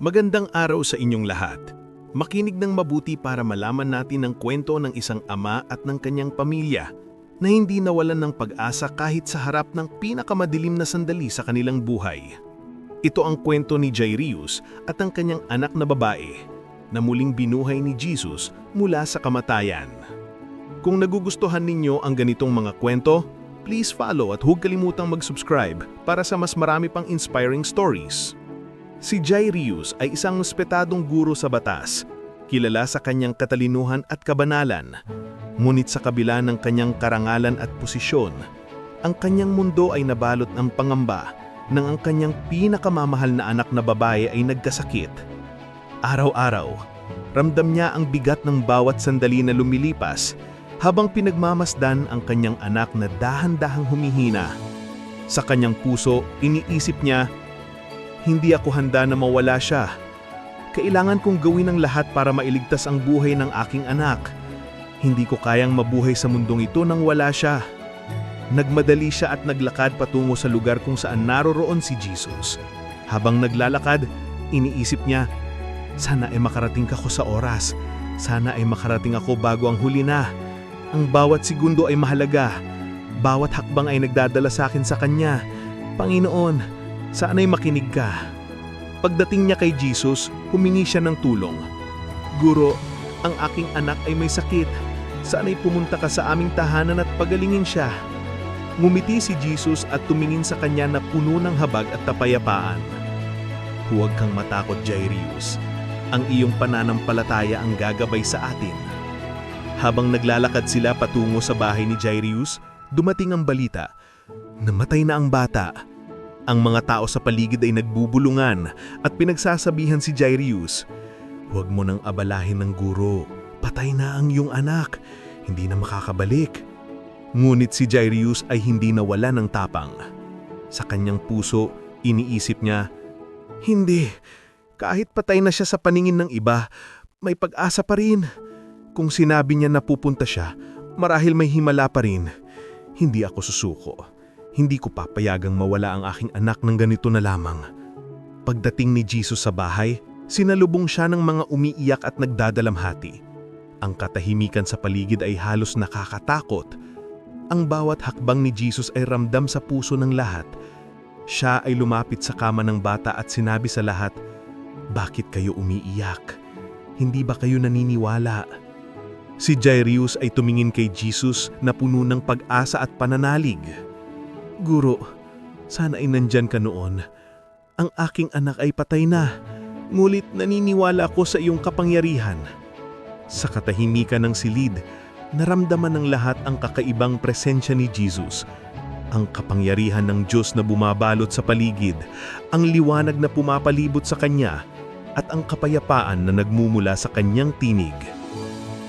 Magandang araw sa inyong lahat. Makinig ng mabuti para malaman natin ang kwento ng isang ama at ng kanyang pamilya na hindi nawalan ng pag-asa kahit sa harap ng pinakamadilim na sandali sa kanilang buhay. Ito ang kwento ni Jairus at ang kanyang anak na babae na muling binuhay ni Jesus mula sa kamatayan. Kung nagugustuhan ninyo ang ganitong mga kwento, please follow at huwag kalimutang mag-subscribe para sa mas marami pang inspiring stories. Si Jairus ay isang respetadong guro sa batas, kilala sa kanyang katalinuhan at kabanalan. Ngunit sa kabila ng kanyang karangalan at posisyon, ang kanyang mundo ay nabalot ng pangamba nang ang kanyang pinakamamahal na anak na babae ay nagkasakit. Araw-araw, ramdam niya ang bigat ng bawat sandali na lumilipas habang pinagmamasdan ang kanyang anak na dahan-dahang humihina. Sa kanyang puso, iniisip niya, hindi ako handa na mawala siya. Kailangan kong gawin ang lahat para mailigtas ang buhay ng aking anak. Hindi ko kayang mabuhay sa mundong ito nang wala siya. Nagmadali siya at naglakad patungo sa lugar kung saan naroroon si Jesus. Habang naglalakad, iniisip niya, sana ay makarating ka ko sa oras. Sana ay makarating ako bago ang huli na. Ang bawat segundo ay mahalaga. Bawat hakbang ay nagdadala sa akin sa Kanya. Panginoon, sana'y makinig ka. Pagdating niya kay Jesus, humingi siya ng tulong. Guro, ang aking anak ay may sakit. Sana'y pumunta ka sa aming tahanan at pagalingin siya. Ngumiti si Jesus at tumingin sa kanya na puno ng habag at tapayapaan. Huwag kang matakot, Jairus. Ang iyong pananampalataya ang gagabay sa atin. Habang naglalakad sila patungo sa bahay ni Jairus, dumating ang balita. Namatay na ang bata. Ang mga tao sa paligid ay nagbubulungan at pinagsasabihan si Jairus, Huwag mo nang abalahin ng guro. Patay na ang iyong anak. Hindi na makakabalik. Ngunit si Jairus ay hindi nawala ng tapang. Sa kanyang puso, iniisip niya, Hindi, kahit patay na siya sa paningin ng iba, may pag-asa pa rin. Kung sinabi niya na pupunta siya, marahil may himala pa rin. Hindi ako susuko. Hindi ko papayagang mawala ang aking anak ng ganito na lamang. Pagdating ni Jesus sa bahay, sinalubong siya ng mga umiiyak at nagdadalamhati. Ang katahimikan sa paligid ay halos nakakatakot. Ang bawat hakbang ni Jesus ay ramdam sa puso ng lahat. Siya ay lumapit sa kama ng bata at sinabi sa lahat, Bakit kayo umiiyak? Hindi ba kayo naniniwala? Si Jairus ay tumingin kay Jesus na puno ng pag-asa at pananalig. Guro, sana ay nandyan ka noon. Ang aking anak ay patay na, ngulit naniniwala ko sa iyong kapangyarihan. Sa katahimikan ng silid, naramdaman ng lahat ang kakaibang presensya ni Jesus. Ang kapangyarihan ng Diyos na bumabalot sa paligid, ang liwanag na pumapalibot sa Kanya, at ang kapayapaan na nagmumula sa Kanyang tinig.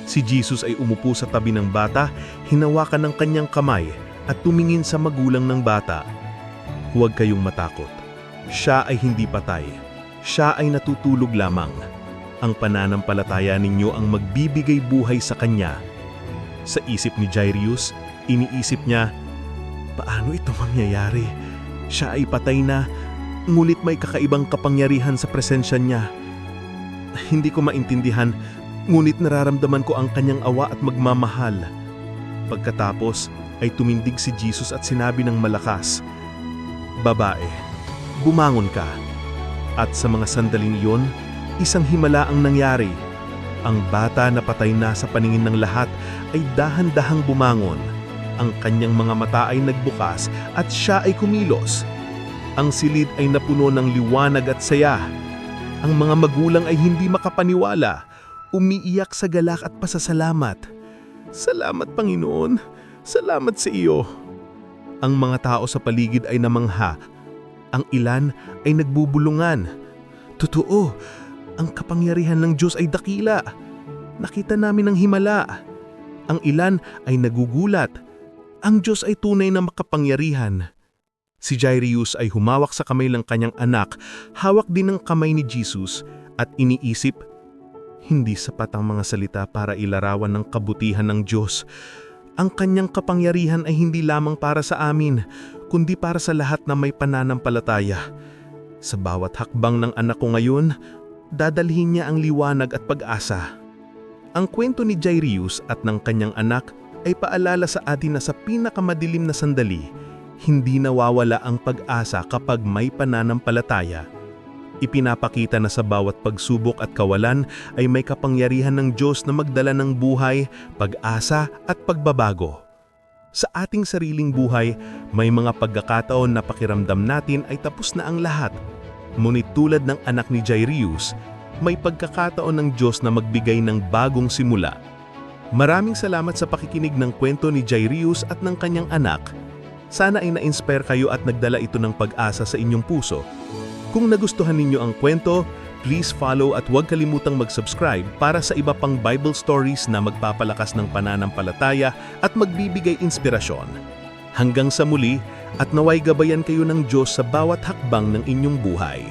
Si Jesus ay umupo sa tabi ng bata, hinawakan ng kanyang kamay at tumingin sa magulang ng bata. Huwag kayong matakot. Siya ay hindi patay. Siya ay natutulog lamang. Ang pananampalataya ninyo ang magbibigay buhay sa kanya. Sa isip ni Jairus, iniisip niya, paano ito mangyayari? Siya ay patay na, ngulit may kakaibang kapangyarihan sa presensya niya. Hindi ko maintindihan, ngunit nararamdaman ko ang kanyang awa at magmamahal. Pagkatapos ay tumindig si Jesus at sinabi ng malakas, Babae, bumangon ka. At sa mga sandaling iyon, isang himala ang nangyari. Ang bata na patay na sa paningin ng lahat ay dahan-dahang bumangon. Ang kanyang mga mata ay nagbukas at siya ay kumilos. Ang silid ay napuno ng liwanag at saya. Ang mga magulang ay hindi makapaniwala umiiyak sa galak at pasasalamat. Salamat Panginoon, salamat sa iyo. Ang mga tao sa paligid ay namangha. Ang ilan ay nagbubulungan. Totoo, ang kapangyarihan ng Diyos ay dakila. Nakita namin ang himala. Ang ilan ay nagugulat. Ang Diyos ay tunay na makapangyarihan. Si Jairus ay humawak sa kamay ng kanyang anak, hawak din ng kamay ni Jesus at iniisip, hindi sapat ang mga salita para ilarawan ng kabutihan ng Diyos. Ang kanyang kapangyarihan ay hindi lamang para sa amin, kundi para sa lahat na may pananampalataya. Sa bawat hakbang ng anak ko ngayon, dadalhin niya ang liwanag at pag-asa. Ang kwento ni Jairus at ng kanyang anak ay paalala sa atin na sa pinakamadilim na sandali, hindi nawawala ang pag-asa kapag may pananampalataya. Ipinapakita na sa bawat pagsubok at kawalan ay may kapangyarihan ng Diyos na magdala ng buhay, pag-asa at pagbabago. Sa ating sariling buhay, may mga pagkakataon na pakiramdam natin ay tapos na ang lahat. Ngunit tulad ng anak ni Jairus, may pagkakataon ng Diyos na magbigay ng bagong simula. Maraming salamat sa pakikinig ng kwento ni Jairus at ng kanyang anak. Sana ay na-inspire kayo at nagdala ito ng pag-asa sa inyong puso. Kung nagustuhan ninyo ang kwento, please follow at huwag kalimutang mag-subscribe para sa iba pang Bible stories na magpapalakas ng pananampalataya at magbibigay inspirasyon. Hanggang sa muli at naway gabayan kayo ng Diyos sa bawat hakbang ng inyong buhay.